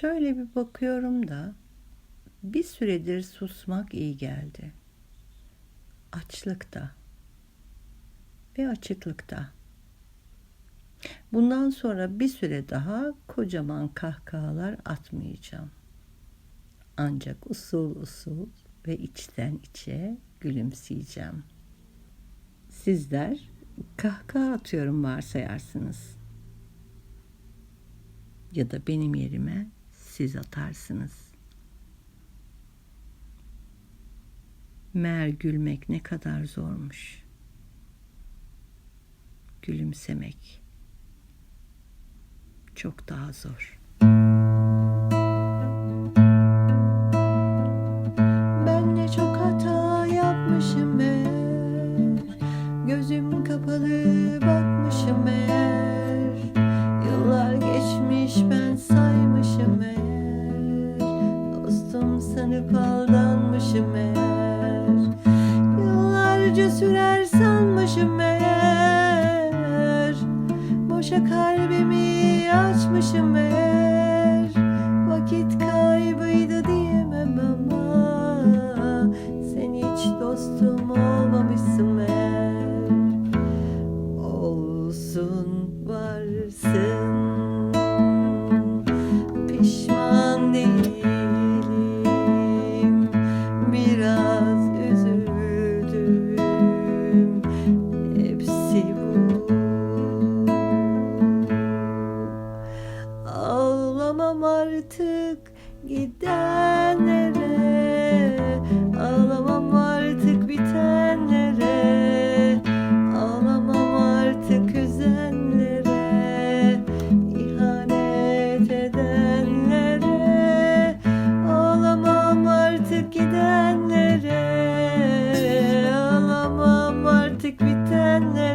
Şöyle bir bakıyorum da bir süredir susmak iyi geldi. Açlıkta ve açıklıkta. Bundan sonra bir süre daha kocaman kahkahalar atmayacağım. Ancak usul usul ve içten içe gülümseyeceğim. Sizler kahkaha atıyorum varsayarsınız. Ya da benim yerime siz atarsınız. Meğer gülmek ne kadar zormuş. Gülümsemek çok daha zor. Dostum sanıp aldanmışım eğer. Yıllarca sürer sanmışım eğer Boşa kalbimi açmışım eğer Vakit kaybıydı diyemem ama Sen hiç dostum olmamışsın eğer Olsun varsın. Pişman artık gidenlere. Ağlamam artık bitenlere. Ağlamam artık üzenlere. İhanet edenlere. Ağlamam artık gidenlere. Ağlamam artık bitenlere.